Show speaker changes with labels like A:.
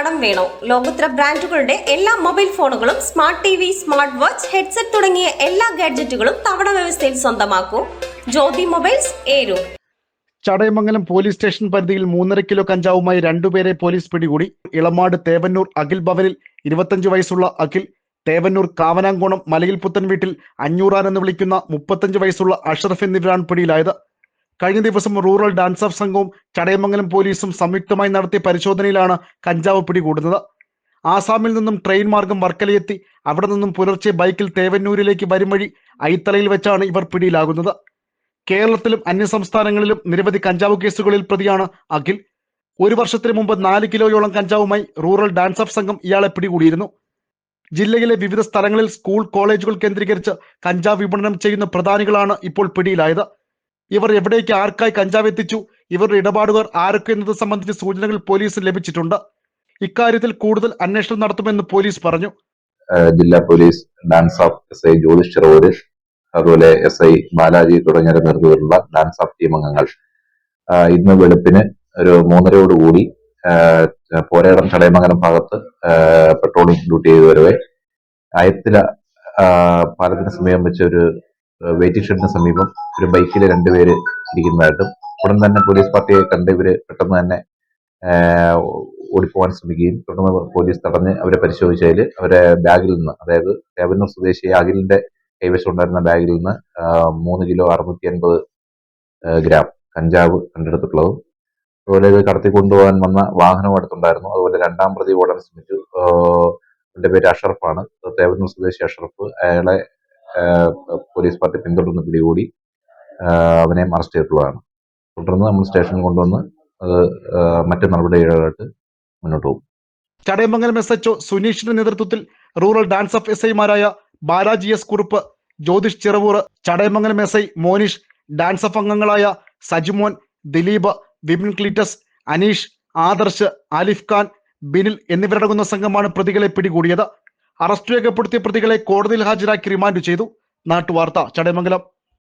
A: കടം വേണോ? ലോകോത്തര ബ്രാൻഡുകളുടെ എല്ലാ മൊബൈൽ ഫോണുകളും smart T V smart watch headset തുടങ്ങിയ എല്ലാ ഗാഡ്ജറ്റുകളും തവണ വ്യവസ്ഥയിൽ സ്വന്തമാക്കൂ. ജ്യോതി മൊബൈൽസ് ഏരു.
B: ചടയമംഗലം പോലീസ് സ്റ്റേഷൻ പരിധിയിൽ മൂന്നര കിലോ കഞ്ചാവുമായി രണ്ടുപേരെ പോലീസ് പിടികൂടി. ഇളമാട് തേവന്നൂർ അഖിൽ ഭവനിൽ ഇരുപത്തഞ്ച് വയസ്സുള്ള അഖിൽ തേവന്നൂർ കാവനാങ്കോണം മലയിൽ പുത്തൻ വീട്ടിൽ അഞ്ഞൂറാൻ എന്ന് വിളിക്കുന്ന മുപ്പത്തഞ്ച് വയസ്സുള്ള അഷറഫ് എന്നിവരാണ് പിടിയിലായത്. കഴിഞ്ഞ ദിവസം റൂറൽ ഡാൻസർ സംഘവും ചടയമംഗലം പോലീസും സംയുക്തമായി നടത്തിയ പരിശോധനയിലാണ് കഞ്ചാവ് പിടികൂടുന്നത്. ആസാമിൽ നിന്നും ട്രെയിൻ മാർഗം വർക്കലയെത്തി അവിടെ നിന്നും പുലർച്ചെ ബൈക്കിൽ തേവന്നൂരിലേക്ക് വരും വഴി ഐത്തലയിൽ വെച്ചാണ് ഇവർ പിടിയിലാകുന്നത്. കേരളത്തിലും അന്യസംസ്ഥാനങ്ങളിലും നിരവധി കഞ്ചാവ് കേസുകളിൽ പ്രതിയാണ് അഖിൽ. ഒരു വർഷത്തിന് മുമ്പ് നാല് കിലോയോളം കഞ്ചാവുമായി റൂറൽ ഡാൻസ് ഓഫ് സംഘം ഇയാളെ പിടികൂടിയിരുന്നു. ജില്ലയിലെ വിവിധ സ്ഥലങ്ങളിൽ സ്കൂൾ കോളേജുകൾ കേന്ദ്രീകരിച്ച് കഞ്ചാവ് വിപണനം ചെയ്യുന്ന പ്രധാനികളാണ് ഇപ്പോൾ പിടിയിലായത്. ഇവർ എവിടേക്ക് ആർക്കായി കഞ്ചാവ് എത്തിച്ചു? ഇവരുടെ ഇടപാടുകാർ ആരൊക്കെ എന്നത് സംബന്ധിച്ച് സൂചനകൾ പോലീസിന് ലഭിച്ചിട്ടുണ്ട്. ഇക്കാര്യത്തിൽ കൂടുതൽ അന്വേഷണം നടത്തുമെന്ന് പോലീസ് പറഞ്ഞു.
C: ജില്ലാ police DANSAF S I Jyothish Cheruvoor അതുപോലെ എസ് ഐ ബാലാജി തുടങ്ങിയവരുടെ നേതൃത്വത്തിലുള്ള ഡാൻസ് ഓഫ് ടീം അംഗങ്ങൾ. ഇന്ന് വെളുപ്പിന് ഒരു മൂന്നരയോടുകൂടി കൂടി പോരേടം ചടയമംഗലം ഭാഗത്ത് പെട്രോളിംഗ് ഡ്യൂട്ടി ചെയ്തു വരവേ അയത്തില പാലത്തിന് സമീപം വെച്ച ഒരു വെയിറ്റിംഗ് ഷെഡിന് സമീപം ഒരു ബൈക്കിൽ രണ്ടുപേര് ഇരിക്കുന്നതായിട്ടും ഉടൻ തന്നെ പോലീസ് പാർട്ടിയെ കണ്ട് ഇവർ പെട്ടെന്ന് തന്നെ ഓടിപ്പോവാൻ ശ്രമിക്കുകയും തുടർന്ന് പോലീസ് തടഞ്ഞ് അവരെ പരിശോധിച്ചതിൽ അവരെ ബാഗിൽ നിന്ന് അതായത് തേവന്നൂർ സ്വദേശി അഖിലിന്റെ കൈവശം ഉണ്ടായിരുന്ന ബാഗിൽ നിന്ന് മൂന്ന് കിലോ അറുന്നൂറ്റി അൻപത് ഗ്രാം കഞ്ചാവ് കണ്ടെടുത്തിട്ടുള്ളതും അതുപോലെ ഇത് കടത്തി കൊണ്ടുപോകാൻ വന്ന വാഹനവും അടുത്തുണ്ടായിരുന്നു. അതുപോലെ രണ്ടാം പ്രതി ഓടാൻ ശ്രമിച്ചു. എന്റെ പേര് അഷറഫാണ്. തേവന്നൂർ സ്വദേശി അഷറഫ്. അയാളെ പോലീസ് പാർട്ടി പിന്തുടർന്ന് പിടികൂടി അവനെ അറസ്റ്റ് ചെയ്തിട്ടുള്ളതാണ്. തുടർന്ന് നമ്മൾ സ്റ്റേഷനിൽ കൊണ്ടുവന്ന് മറ്റ് നടപടികളായിട്ട് മുന്നോട്ട് പോകും.
B: ചടയമംഗലം എസ് എച്ച്ഒ സുനീഷിന്റെ നേതൃത്വത്തിൽ റൂറൽ ഡാൻസ് ഓഫ് എസ് ഐമാരായ Balaji S Kurup Jyothish Chiravoor Chadayamangalam S I Monish DANSAF അംഗങ്ങളായ സജിമോൻ ദിലീപ് വിപിൻ ക്ലീറ്റസ് അനീഷ് ആദർശ് ആലിഫ് ഖാൻ ബിനിൽ എന്നിവരടങ്ങുന്ന സംഘമാണ് പ്രതികളെ പിടികൂടിയത്. അറസ്റ്റ് രേഖപ്പെടുത്തിയ പ്രതികളെ കോടതിയിൽ ഹാജരാക്കി റിമാൻഡ് ചെയ്തു. നാട്ടുവാർത്ത ചടയമംഗലം.